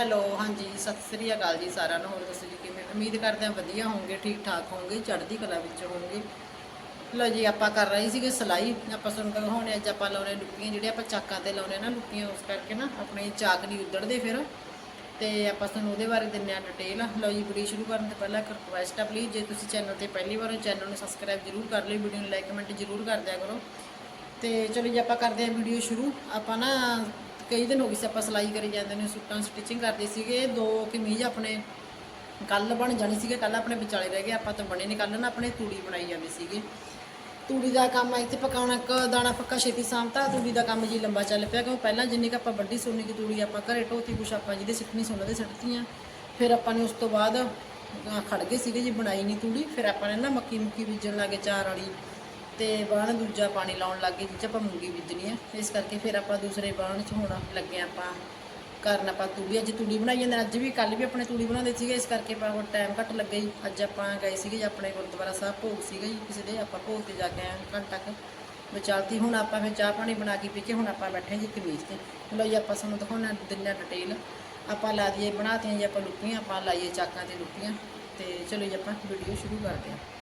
Hello ਹਾਂਜੀ, ਸਤਿ ਸ੍ਰੀ ਅਕਾਲ ਜੀ ਸਾਰਿਆਂ ਨੂੰ। ਹੋਰ ਦੱਸੋ ਜੀ ਕਿਵੇਂ? ਉਮੀਦ ਕਰਦੇ ਹਾਂ ਵਧੀਆ ਹੋਵੋਗੇ ਠੀਕ ਠਾਕ ਹੋਵੋਗੇ, ਚੜ੍ਹਦੀ ਕਲਾ ਵਿੱਚ ਹੋਵੋਗੇ। ਲੋ ਜੀ, ਆਪਾਂ ਕਰ ਰਹੇ ਸੀਗੇ ਸਲਾਈ। ਆਪਾਂ ਤੁਹਾਨੂੰ ਦਿਖਾਉਣੇ ਅੱਜ ਆਪਾਂ ਲਾਉਣੇ ਲੁੱਕੀਆਂ, ਜਿਹੜੇ ਆਪਾਂ ਚਾਕਾਂ ਤੇ ਲਾਉਣੇ ਨਾ ਲੁੱਕੀਆਂ, ਉਸ ਕਰਕੇ ਨਾ ਆਪਣੇ ਚਾਕ ਨਹੀਂ ਉੱਧੜਦੇ ਫਿਰ। ਤੇ ਆਪਾਂ ਤੁਹਾਨੂੰ ਉਹਦੇ ਬਾਰੇ ਦਿੰਨੇ ਆ ਡਿਟੇਲ ਲਓ ਜੀ, ਵੀਡੀਓ ਸ਼ੁਰੂ ਕਰਨ ਤੋਂ ਪਹਿਲਾਂ ਇੱਕ ਰਿਕੁਐਸਟ ਆ ਪਲੀਜ਼ ਜੇ ਤੁਸੀਂ ਚੈਨਲ ਤੇ ਪਹਿਲੀ ਵਾਰ ਹੋ ਚੈਨਲ ਨੂੰ ਸਬਸਕ੍ਰਾਈਬ ਜ਼ਰੂਰ ਕਰ ਲਿਓ, ਵੀਡੀਓ ਨੂੰ ਲਾਈਕ ਕਮੈਂਟ ਜ਼ਰੂਰ ਕਰ ਦਿਆ ਕਰੋ। ਤੇ ਚਲੋ ਜੀ, ਆਪਾਂ ਕਰਦੇ ਹਾਂ ਵੀਡੀਓ ਸ਼ੁਰੂ। ਆਪਾਂ ਨਾ ਕਈ ਦਿਨ ਹੋ ਗਏ ਸੀ ਆਪਾਂ ਸਿਲਾਈ ਕਰੀ ਜਾਂਦੇ ਨੇ ਸੂਟਾਂ ਸਟਿਚਿੰਗ ਕਰਦੇ ਸੀਗੇ ਦੋ ਕਮੀਜ਼ ਆਪਣੇ ਕੱਲ ਬਣ ਜਾਣੀ ਸੀਗੇ ਕੱਲ ਆਪਣੇ ਵਿਚਾਲੇ ਰਹਿ ਗਏ ਆਪਾਂ ਤਾਂ ਬਣੇ ਨਹੀਂ ਕੱਲ ਨਾ ਆਪਣੇ ਤੂੜੀ ਬਣਾਈ ਜਾਂਦੇ ਸੀਗੇ। ਤੂੜੀ ਦਾ ਕੰਮ ਇੱਥੇ ਪਕਾਉਣਾ ਇੱਕ ਦਾਣਾ ਪੱਕਾ ਛੇਤੀ ਸਾਂਭਤਾ ਤੂੜੀ ਦਾ ਕੰਮ ਜੀ ਲੰਬਾ ਚੱਲ ਪਿਆ ਕਿਉਂ ਪਹਿਲਾਂ ਜਿੰਨੀ ਕੁ ਆਪਾਂ ਵੱਡੀ ਸੋਨੀ ਦੀ ਤੂੜੀ ਆਪਾਂ ਘਰੇ ਢੋਤੀ ਕੁਛ ਆਪਾਂ ਜਿਹਦੇ ਸਿੱਟਣੀ ਸੋਨਾ ਦੇ ਸਿੱਟਤੀਆਂ ਫਿਰ ਆਪਾਂ ਨੇ ਉਸ ਤੋਂ ਬਾਅਦ ਅਹ, ਖੜ ਗਏ ਸੀਗੇ ਜੀ ਬਣਾਈ ਨਹੀਂ ਤੂੜੀ ਫਿਰ ਆਪਾਂ ਨੇ ਨਾ ਮੱਕੀ ਮੁੱਕੀ ਬੀਜਣ ਲੱਗੇ ਚਾਰ ਵਾਲੀ ਤੇ ਬਾਣ ਦੂਜਾ ਪਾਣੀ ਲਾਉਣ ਲੱਗੇ ਜਿੱਚ ਆਪਾਂ ਮੂੰਗੀ ਬੀਜਣੀ ਆ। ਇਸ ਕਰਕੇ ਫਿਰ ਆਪਾਂ ਦੂਸਰੇ ਬਾਣ ਚ ਹੁਣ ਲੱਗੇ ਆਪਾਂ। ਕਰਨ ਆਪਾਂ ਤੂੜੀ, ਅੱਜ ਤੂੜੀ ਬਣਾਈ ਜਾਂਦੇ ਅੱਜ ਵੀ ਕੱਲ ਵੀ ਆਪਣੇ ਤੂੜੀ ਬਣਾਉਂਦੇ ਸੀਗੇ, ਇਸ ਕਰਕੇ ਆਪਾਂ ਹੁਣ ਟਾਈਮ ਘੱਟ ਲੱਗਾ ਜੀ ਅੱਜ ਆਪਾਂ ਗਏ ਸੀਗੇ ਜੀ, ਆਪਣੇ ਗੁਰਦੁਆਰਾ ਸਾਹਿਬ ਭੋਗ ਸੀਗਾ ਜੀ, ਕਿਸੇ ਦੇ ਆਪਾਂ ਭੋਗ ਤੇ ਜਾ ਕੇ ਆਏ ਹਾਂ ਘੰਟਾ ਕੁ ਵਿਚਾਲਤੀ ਹੁਣ ਆਪਾਂ ਫਿਰ ਚਾਹ ਪਾਣੀ ਬਣਾ ਕੇ ਪੀ ਕੇ ਹੁਣ ਆਪਾਂ ਬੈਠੇ ਜੀ ਕਮੀਜ਼ ਤੇ। ਲਓ ਜੀ, ਆਪਾਂ ਸਾਨੂੰ ਦਿਖਾਉਣਾ ਦਿੰਨਾ ਡਿਟੇਲ ਆਪਾਂ ਲਾ ਦਈਏ ਬਣਾਤੀਆਂ ਜੀ, ਆਪਾਂ ਲੁੱਕੀਆਂ, ਆਪਾਂ ਲਾਈਏ ਚਾਕਾਂ ਤੇ ਲੁੱਕੀਆਂ। ਤੇ ਚਲੋ ਜੀ, ਆਪਾਂ ਵੀਡੀਓ ਸ਼ੁਰੂ ਕਰਦੇ ਹਾਂ।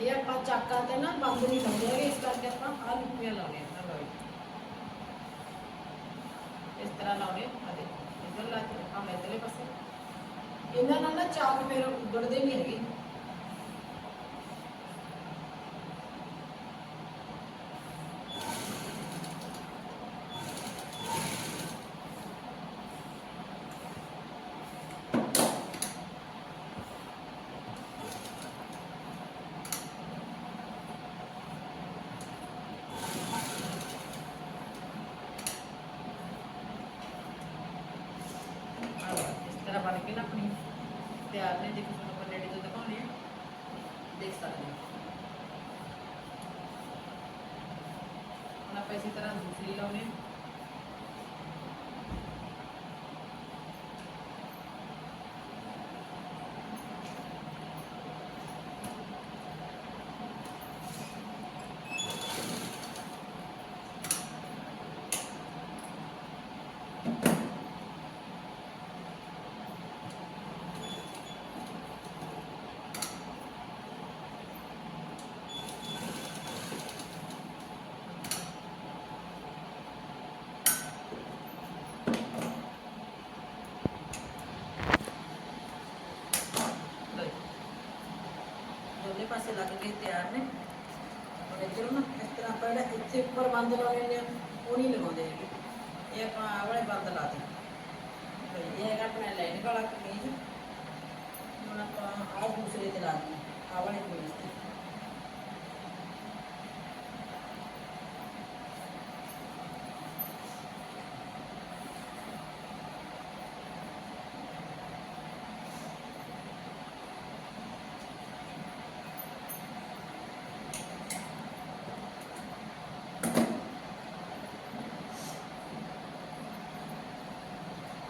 ਇਹ ਆਪਾਂ ਚਾਕਾਂ ਤੇ ਨਾ ਬੰਦ ਨਹੀਂ ਲਾਉਂਦੇ ਇਸ ਕਰਕੇ ਆਪਾਂ ਆਹ ਲੁੱਕੀਆਂ ਲਾਉਣੇ ਆ ਲਓ ਇਸ ਤਰ੍ਹਾਂ ਲਾਉਣੇ ਆ ਦੇ ਇੱਧਰ ਲਾ ਕੇ ਆਪਾਂ ਇਧਰਲੇ ਪਾਸੇ। ਇਹਨਾਂ ਨਾਲ ਨਾ ਚਾਕ ਫਿਰ ਉੱਗੜਦੇ ਨਹੀਂ ਹੈਗੇ ਆਹ ਲਓ, ਇਸ ਤਰ੍ਹਾਂ ਬਣ ਕੇ ਨਾ ਆਪਣੀ ਤਿਆਰ ਨੇ ਦੇਖੋ ਤੁਹਾਨੂੰ ਆਪਾਂ ਨੇੜੇ ਤੋਂ ਦਿਖਾਉਣੇ ਆ, ਦੇਖ ਸਕਦੇ ਹੋ ਹੁਣ ਆਪਾਂ ਇਸੇ ਤਰ੍ਹਾਂ ਦੂਸਰੀ ਲਾਉਣੇ ਆ ਲਓ ਜੀ। ਦੋਨੇ ਕੇ ਤਿਆਰ ਨੇ। ਹੁਣ ਇੱਧਰੋਂ ਨਾ ਇਸ ਤਰ੍ਹਾਂ ਆਪਾਂ ਜਿਹੜਾ ਇੱਥੇ ਉੱਪਰ ਬੰਦ ਲਾਉਣੇ ਨੇ ਉਹ ਨਹੀਂ ਲਗਾਉਂਦੇ ਹੈਗੇ। ਇਹ ਆਪਾਂ ਆਹ ਵਾਲੇ ਬੰਦ ਲਾ ਦੇ ਇਹ ਹੈਗਾ ਆਪਣਾ ਲਾਈਨ ਵਾਲਾ ਕਮੀਜ਼। ਹੁਣ ਆਪਾਂ ਆਹ ਦੂਸਰੇ ਤੇ ਲਾ ਦਿੰਦੇ ਆਹ ਵਾਲੇ ਕਮੀਜ਼ ਤੇ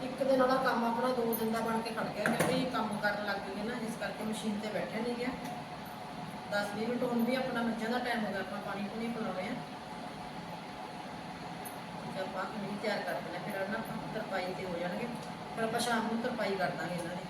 ਇੱਕ ਦਿਨ ਵਾਲਾ ਕੰਮ ਆਪਣਾ ਦੋ ਦਿਨ ਦਾ ਬਣ ਕੇ ਖੜ ਗਿਆ। ਕਿਉਂਕਿ ਕੰਮ ਕਰਨ ਲੱਗ ਗਏ ਨਾ, ਇਸ ਕਰਕੇ ਮਸ਼ੀਨ ਤੇ ਬੈਠੇ ਨਹੀਂ ਗਿਆ। 10 20 ਮਿੰਟ ਹੁਣ ਵੀ ਆਪਣਾ ਮੱਝਾਂ ਦਾ ਟਾਈਮ ਹੋ ਗਿਆ, ਆਪਾਂ ਪਾਣੀ ਪੂਣੀ ਪਿਲਾਉਣੇ ਆ। ਜਦ ਆਪਾਂ ਕਮੀਜ਼ ਤਿਆਰ ਕਰ ਦਿੰਦੇ ਫਿਰ ਉਹਨਾਂ ਆਪਾਂ ਤਰਪਾਈ ਤੇ ਹੋ ਜਾਣਗੇ। ਫਿਰ ਆਪਾਂ ਸ਼ਾਮ ਨੂੰ ਤਰਪਾਈ ਕਰ ਦਾਂਗੇ ਇਹਨਾਂ ਦੀ।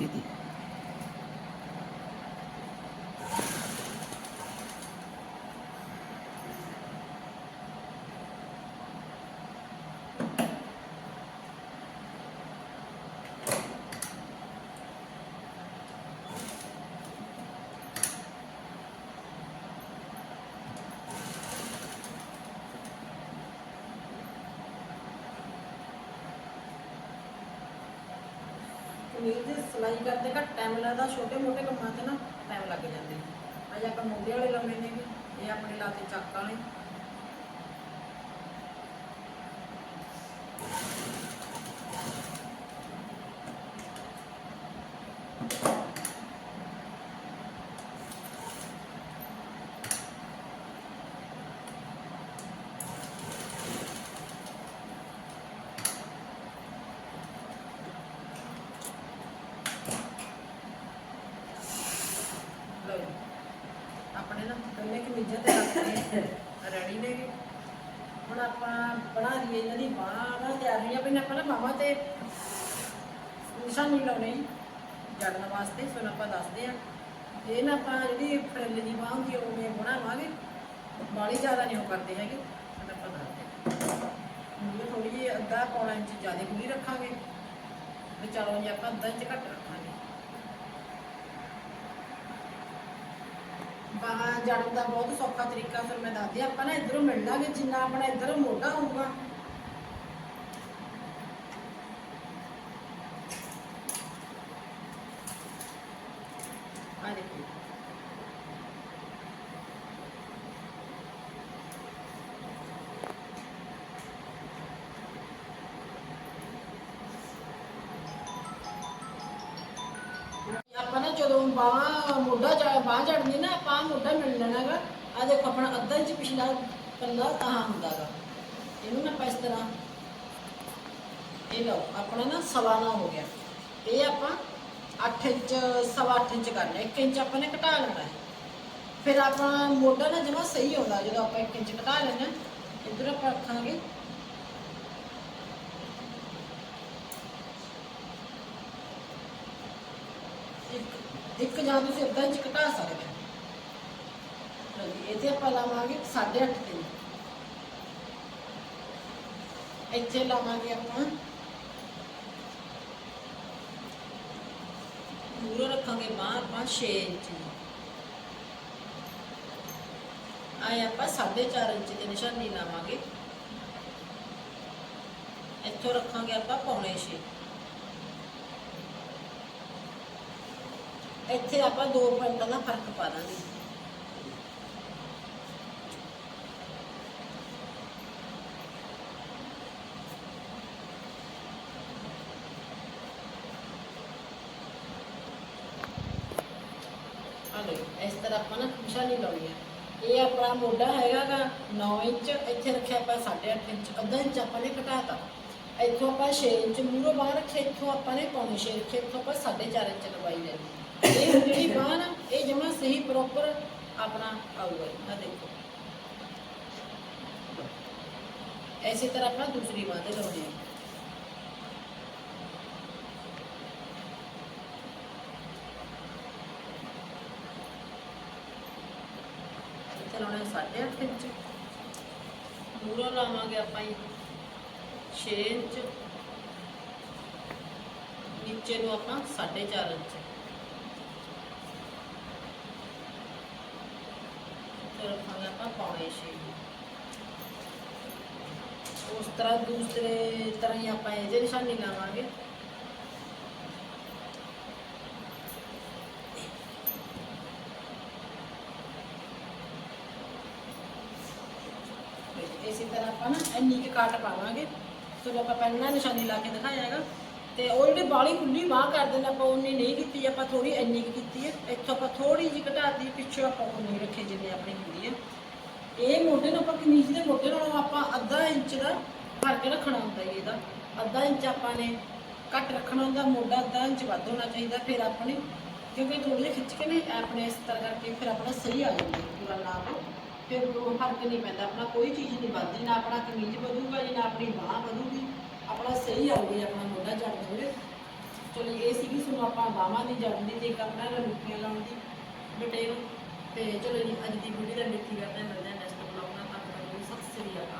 Mm-hmm. ਕਮੀਜ਼ ਦੀ ਸਿਲਾਈ ਕਰਦੇ ਘੱਟ ਟਾਈਮ ਲੱਗਦਾ ਛੋਟੇ ਮੋਟੇ ਕੰਮਾਂ 'ਤੇ ਨਾ ਟਾਈਮ ਲੱਗ ਜਾਂਦੇ ਅੱਜ ਆਪਾਂ ਮੁੰਡੇ ਵਾਲੇ ਲਾਉਣੇ ਨੇ ਇਹ ਆਪਣੇ ਲਾਤੇ ਚੱਕ ਵਾਲੇ ਲਓ ਜੀ। ਆਪਣੇ ਨਾ ਪਹਿਲੇ ਕਮੀਜ਼ਾਂ ਤੇ ਰੱਖਦੇ ਰੈਡੀ ਨੇ ਹੁਣ ਆਪਾਂ ਬਣਾ ਲਈਏ ਇਹਨਾਂ ਦੀ ਬਾਹਾਂ ਨਾ ਤਿਆਰ ਹੋਈਆਂ ਪਹਿਲਾਂ ਆਪਾਂ ਨਾ ਬਾਹਾਂ ਤੇ ਨਿਸ਼ਾਨੀ ਲਾਉਣੀ ਜੜਨ ਵਾਸਤੇ, ਫਿਰ ਆਪਾਂ ਦੱਸਦੇ ਆ। ਇਹ ਨਾ ਆਪਾਂ ਜਿਹੜੀ ਫਰਿੱਲ ਦੀ ਬਾਹ ਹੁੰਦੀ ਆ ਉਹ ਬਣਾਵਾਂਗੇ। ਬਾਲੀ ਜ਼ਿਆਦਾ ਨਹੀਂ ਉਹ ਕਰਦੇ ਹੈਗੇ, ਫਿਰ ਆਪਾਂ ਦੱਸਦੇ ਹਾਂ ਥੋੜੀ ਜਿਹੀ ਅੱਧਾ ਪੌਣਾ ਇੰਚ ਜ਼ਿਆਦਾ ਖੁੱਲੀ ਰੱਖਾਂਗੇ। ਵੀ ਚਲੋ ਜੀ ਆਪਾਂ ਅੱਧਾ ਇੰਚ ਘੱਟ ਰੱਖਾਂਗੇ। ਬਾਹਾਂ ਜੜਨ ਦਾ ਬਹੁਤ ਸੌਖਾ ਤਰੀਕਾ, ਫਿਰ ਮੈਂ ਦੱਸਦੀ ਹਾਂ। ਆਪਾਂ ਨਾ ਇਧਰੋਂ ਮਿਲ ਲਾਂਗੇ, ਜਿੰਨਾ ਆਪਣਾ ਇਧਰੋਂ ਮੋਢਾ ਹੋਊਗਾ ਬਾਹ ਮੋਢਾ ਜਾ ਬਾਹ ਜੜਨੀ ਨਾ, ਆਪਾਂ ਮੋਢਾ ਮਿਲ ਲੈਣਾਗਾ। ਆ ਦੇਖੋ, ਆਪਣਾ ਅੱਧਾ ਇੰਚ ਪਿਛਲਾ ਪੱਲਾ ਤਾਂ ਹੁੰਦਾਗਾ। ਇਹਨੂੰ ਨਾ ਆਪਾਂ ਇਸ ਤਰ੍ਹਾਂ ਇਹ ਲਓ, ਆਪਣਾ ਨਾ ਸਵਾ ਨਾ ਹੋ ਗਿਆ। ਇਹ ਆਪਾਂ 8 ਇੰਚ, ਸਵਾ 8 ਇੰਚ ਕਰਨਾ ਲਿਆ। 1 ਇੰਚ ਆਪਾਂ ਨੇ ਘਟਾ ਲੈਣਾ ਫਿਰ ਆਪਣਾ ਮੋਢਾ ਨਾ ਜਮਾ ਸਹੀ ਆਉਂਦਾ, ਜਦੋਂ ਆਪਾਂ 1 ਇੰਚ ਘਟਾ ਲੈਣਾ ਇੱਧਰ ਆਪਾਂ ਰੱਖਾਂਗੇ। ਇੱਕ ਇੱਕ ਜਾਂ ਤੁਸੀਂ ਅੱਧਾ ਇੰਚ ਘਟਾ ਸਕਦੇ ਹੋ। ਲਓ ਜੀ ਆਪਾਂ ਲਾਵਾਂਗੇ 8.5 ਤੇ। ਇੱਥੇ ਲਾਵਾਂਗੇ ਆਪਾਂ। ਮੂਰੇ ਰੱਖਾਂਗੇ ਬਾਹ ਆਪਾਂ 6 ਇੰਚ ਆਏ ਆਪਾਂ 4.5 ਇੰਚ ਦੀ ਨਿਸ਼ਾਨੀ ਲਾਵਾਂਗੇ। ਇੱਥੋਂ ਰੱਖਾਂਗੇ ਆਪਾਂ ਪੌਣੇ 6 ਇੱਥੇ ਆਪਾਂ 2 ਪੁਆਇੰਟਾਂ ਦਾ ਫ਼ਰਕ ਪਾ ਦਾਂਗੇ। ਆ ਲਓ, ਇਸ ਤਰ੍ਹਾਂ ਆਪਾਂ ਨਾ ਨਿਸ਼ਾਨੀ ਲਾਉਣੀ ਹੈ। ਇਹ ਆਪਣਾ ਮੋਢਾ ਹੈਗਾਗਾ 9 ਇੰਚ, ਇੱਥੇ ਰੱਖਿਆ ਆਪਾਂ 8.5 ਇੰਚ, ਅੱਧਾ ਇੰਚ ਆਪਾਂ ਨੇ ਘਟਾਤਾ। ਇੱਥੋਂ ਆਪਾਂ 6 ਇੰਚ ਮੂਰੋਂ ਬਾਹਰ ਰੱਖੇ ਇੱਥੋਂ ਆਪਾਂ ਨੇ ਪੌਣੇ 6 ਰੱਖੇ, ਇੱਥੋਂ ਆਪਾਂ 4.5 ਇੰਚ ਲੰਬਾਈ ਲੈ ਲਈ ਇਹ ਜਿਹੜੀ ਬਾਹ ਨਾ ਇਹ ਜਮਾ ਸਹੀ ਪ੍ਰੋਪਰ ਆਪਣਾ ਆਊਗਾ। ਆ ਦੇਖੋ। ਐਸੀ ਤਰ੍ਹਾਂ ਆਪਾਂ ਦੂਸਰੀ ਬਾਹ ਤੇ ਲਾਉਂਦੇ ਹਾਂ। ਲਾਉਣਾ ਸਾਢੇ ਅੱਠ ਇੰਚ। ਮੂਰੋਂ ਲਾਵਾਂਗੇ ਆਪਾਂ ਜੀ 6 ਇੰਚ। ਨੀਚੇ ਨੂੰ ਆਪਾਂ 4.5 ਇੰਚ। ਤੇ ਰੱਖਾਂਗੇ ਆਪਾਂ ਪੌਣੇ 6 ਉਸ ਤਰ੍ਹਾਂ ਦੂਸਰੇ ਤਰ੍ਹਾਂ ਹੀ ਆਪਾਂ ਇਹਦੇ ਨਿਸ਼ਾਨੀ ਲਾਵਾਂਗੇ। ਇਸੇ ਤਰ੍ਹਾਂ ਆਪਾਂ ਨਾ ਇੰਨੀ ਕੁ ਕਾਟ ਪਾਵਾਂਗੇ ਸੋ ਆਪਾਂ ਪਹਿਲਾਂ ਨਿਸ਼ਾਨੀ ਲਾ ਕੇ ਦਿਖਾਇਆ ਹੈਗਾ। ਤੇ ਉਹ ਜਿਹੜੀ ਬਾਲੀ ਖੁੱਲੀ ਬਾਹ ਕਰ ਦਿੰਦੇ ਆਪਾਂ ਉਨੀ ਨਹੀਂ ਕੀਤੀ, ਆਪਾਂ ਥੋੜੀ ਇੰਨੀ ਕੁ ਕੀਤੀ ਹੈ। ਇੱਥੋਂ ਆਪਾਂ ਥੋੜੀ ਜਿਹੀ ਘਟਾਤੀ, ਪਿੱਛੋਂ ਆਪਾਂ ਉਨੀ ਰੱਖੇ ਜਿੰਨੇ ਆਪਣੀ ਹੁੰਦੀ ਹੈ। ਇਹ ਮੋਢੇ ਨੂੰ ਆਪਾਂ ਕਮੀਜ਼ ਦੇ ਮੋਢੇ ਨਾਲੋਂ ਆਪਾਂ ਅੱਧਾ ਇੰਚ ਦਾ ਫ਼ਰਕ ਰੱਖਣਾ ਹੁੰਦਾ ਜੀ ਇਹਦਾ। ਅੱਧਾ ਇੰਚ ਆਪਾਂ ਨੇ ਘੱਟ ਰੱਖਣਾ ਹੁੰਦਾ, ਮੋਢਾ ਅੱਧਾ ਇੰਚ ਵੱਧ ਹੋਣਾ ਚਾਹੀਦਾ, ਫਿਰ ਆਪਣੇ ਕਿਉਂਕਿ ਥੋੜੀ ਜਿਹੀ ਖਿੱਚ ਕੇ ਨੇ ਆਪਣੇ ਇਸ ਤਰ੍ਹਾਂ ਕਰਕੇ ਫਿਰ ਆਪਣਾ ਸਹੀ ਆ ਜਾਂਦਾ ਪੂਰਾ ਨਾਪ। ਫਿਰ ਉਹ ਫ਼ਰਕ ਨਹੀਂ ਪੈਂਦਾ, ਆਪਣਾ ਕੋਈ ਚੀਜ਼ ਨਹੀਂ ਵੱਧਦੀ, ਨਾ ਆਪਣਾ ਕਮੀਜ਼ ਵਧੂਗਾ ਜੀ, ਨਾ ਆਪਣੀ ਬਾਹ ਵਧੂਗੀ। ਆਪਣਾ ਸਹੀ ਆਊਗੀ ਆਪਣਾ ਮੋਢਾ ਜੜ ਦੇਵੇ ਚਲੋ, ਇਹ ਸੀਗੀ ਸਾਨੂੰ ਆਪਾਂ ਬਾਹਾਂ ਦੀ ਜੜਨ ਦੀ ਤੇ ਇੱਕ ਆਪਣਾ ਲੁੱਕੀਆਂ ਲਾਉਣ ਦੀ ਡਿਟੇਲ ਤੇ ਚਲੋ ਜੀ, ਅੱਜ ਦੀ ਵੀਡੀਓ ਦਾ ਲਿਖੀ ਕਰਦੇ ਮਿਲਦੇ ਹਾਂ ਨੈਕਸਟ ਬਲੌਗ ਨਾਲ ਤੱਕ ਸਤਿ ਸ੍ਰੀ ਅਕਾਲ।